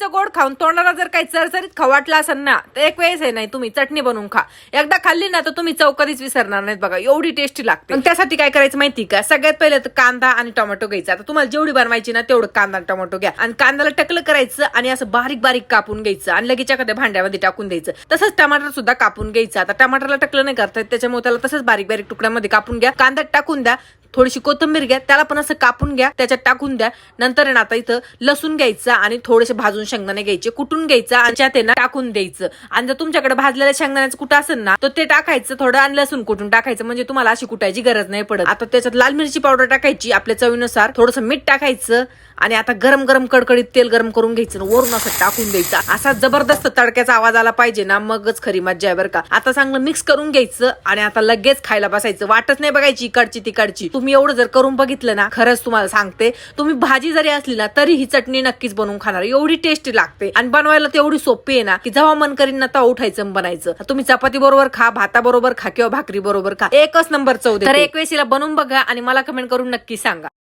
चटणीचं गोड खाऊन तोंडाला जर काही चरचरीत खवाटला असेल ना तर एक वेळेस आहे नाही तुम्ही चटणी बनवून खा. एकदा खाल्ली ना तर तुम्ही चौकरीच विसरणार नाहीत बघा. एवढी टेस्टी लागते. पण त्यासाठी काय करायचं माहिती का? सगळ्यात पहिले तर कांदा आणि टोमॅटो घ्यायचा. आता तुम्हाला जेवढी बनवायची ना तेवढं कांदा आणि टोमॅटो घ्या. आणि कांद्याला टकलं करायचं आणि असं बारीक बारीक कापून घ्यायचं. आणि लगेच एखाद्या भांड्यामध्ये टाकून द्यायचं. तसंच टमाटर सुद्धा कापून घ्यायचं. आता टमाटरला टकलं नाही करता येत, त्याच्यामुळे त्याला तसंच बारीक बारीक तुकड्यामध्ये कापून घ्या. कांदा टाकून द्या. थोडीशी कोथिंबीर घ्या. त्याला पण असं कापून घ्या. त्याच्यात टाकून द्या. नंतर ना आता इथं लसूण घ्यायचं आणि थोडेसे भाजून शेंगदाणे घ्यायचे कुटून घ्यायचं आणि त्यात ना टाकून द्यायचं. आणि जर तुमच्याकडे भाजलेल्या शेंगदाण्याचं कुठं असेल ना तर ते टाकायचं थोडं आणि लसूण कुटून टाकायचं म्हणजे तुम्हाला अशी कुटायची गरज नाही पडत. आता त्याच्यात लाल मिरची पावडर टाकायची आपल्या चवीनुसार थोडंसं मीठ टाकायचं आणि आता गरम गरम कडकडीत तेल गरम करून घ्यायचं वरून असं टाकून द्यायचं. असा जबरदस्त तडक्याचा आवाज आला पाहिजे ना मगच खरी मज्जा आहे बरं का. आता चांगलं मिक्स करून घ्यायचं आणि आता लगेच खायला बसायचं. वाटच नाही बघायची इकडची तिकडची. तुम्ही एवढं जर करून बघितलं ना खरंच तुम्हाला सांगते तुम्ही भाजी जरी असली ना तरी ही चटणी नक्कीच बनवून खाणार. एवढी टेस्टी लागते. आणि बनवायला तेवढी सोपी आहे ना की जेव्हा मन करीन ना तेव्हा उठायचं बनायचं. तुम्ही चपाती बरोबर खा भाता बरोबर खा किंवा भाकरी बरोबर खा. एकच नंबर चव देते. तर एक वेळेस हिला बनवून बघा आणि मला कमेंट करून नक्की सांगा.